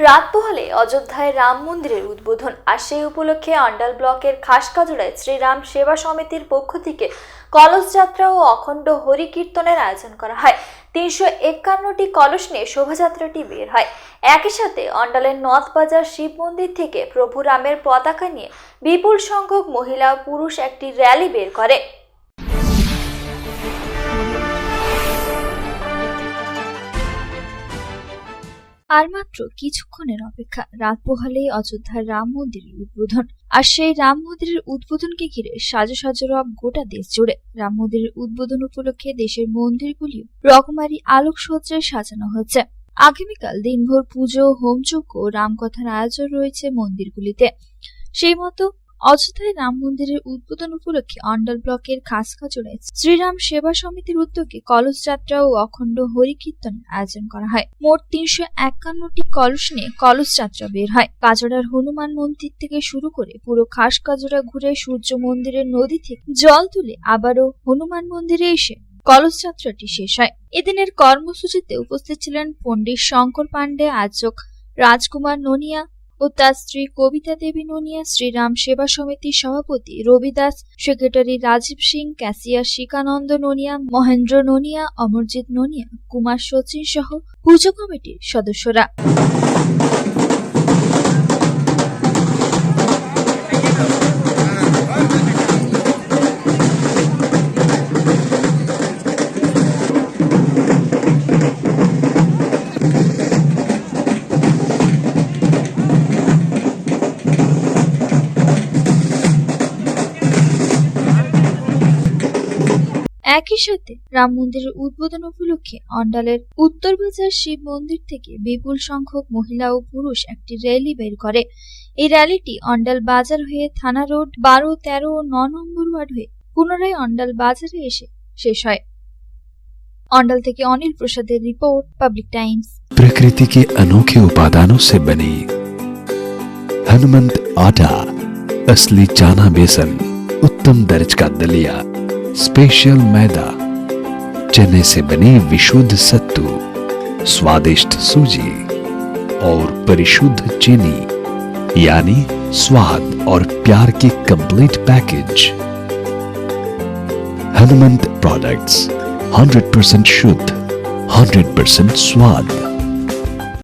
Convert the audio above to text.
রাত পোহালে অযোধ্যায় রাম মন্দিরের উদ্বোধন। আর সেই উপলক্ষে অন্ডাল ব্লকের খাসকাজুড়ায় শ্রীরাম সেবা সমিতির পক্ষ থেকে কলস যাত্রা ও অখণ্ড হরিকীর্তনের আয়োজন করা হয়। তিনশো একান্নটি কলস নিয়ে শোভাযাত্রাটি বের হয়। একই সাথে অন্ডালের নথবাজার শিব মন্দির থেকে প্রভু রামের পতাকা নিয়ে বিপুল সংখ্যক মহিলা পুরুষ একটি র্যালি বের করে। আর মাত্র কিছুক্ষণের অপেক্ষা রাত পোহালেই অযোধ্যার রাম মন্দিরের উদ্বোধন। আর সেই রাম মন্দিরের উদ্বোধনকে ঘিরে সাজো সাজো রব গোটা দেশ জুড়ে রাম মন্দিরের উদ্বোধন উপলক্ষে দেশের মন্দিরগুলি রকমারি আলোকসজ্জায় সাজানো হয়েছে। আগামীকাল দিনভর পুজো, হোমযজ্ঞ রামকথার আয়োজন রয়েছে মন্দিরগুলিতে। সেই মতো অযোধ্যায় রাম মন্দিরের উদ্বোধন উপলক্ষে অন্ডাল ব্লকের খাসখাজোড়ায় শ্রীরাম সেবা সমিতির উদ্যোগে কলস যাত্রা ও অখণ্ড হরিকীর্তনের আয়োজন করা হয়। মোট তিনশো একান্নটি কলস নিয়ে কলস যাত্রা বের হয়। কাজড়ার হনুমান মন্দির থেকে শুরু করে পুরো খাস কাজড়া ঘুরে সূর্য মন্দিরের নদী থেকে জল তুলে আবারও হনুমান মন্দিরে এসে কলস যাত্রাটি শেষ হয়। এদিনের কর্মসূচিতে উপস্থিত ছিলেন পণ্ডিত শঙ্কর পাণ্ডে, আয়োজক রাজকুমার ননিয়া ও তার স্ত্রী কবিতা দেবী ননিয়া, শ্রীরাম সেবা সমিতির সভাপতি রবিদাস, সেক্রেটারি রাজীব সিং, ক্যাসিয়া শিকানন্দ ননিয়া, মহেন্দ্র ননিয়া, অমরজিৎ ননিয়া, কুমার সচিন সহ পুজো কমিটির সদস্যরা। একই সাথে রাম মন্দিরের উদ্বোধন উপলক্ষে অন্ডালের উত্তর বাজার শিব মন্দির থেকে বিপুল সংখ্যক মহিলা ও পুরুষ একটি র্যালি বের করে এই র্যালিটি অন্ডাল বাজার হয়ে থানা রোড বারো তেরো ও ন নম্বর ওয়ার্ড হয়ে পুনরায় অন্ডাল বাজারে এসে শেষ হয় অন্ডাল থেকে অনিল প্রসাদের রিপোর্ট পাবলিক টাইমস प्रकृति के अनोखे उपादानों से बनी हनुमंत आटा असली चाना बेसन उत्तम दर्ज का दलिया स्पेशल मैदा, चने से बनी विशुद्ध सत्तू, स्वादिष्ट सूजी और परिशुद्ध चीनी, यानी स्वाद और प्यार की कंप्लीट पैकेज हनुमंत प्रोडक्ट्स 100% शुद्ध 100% स्वाद।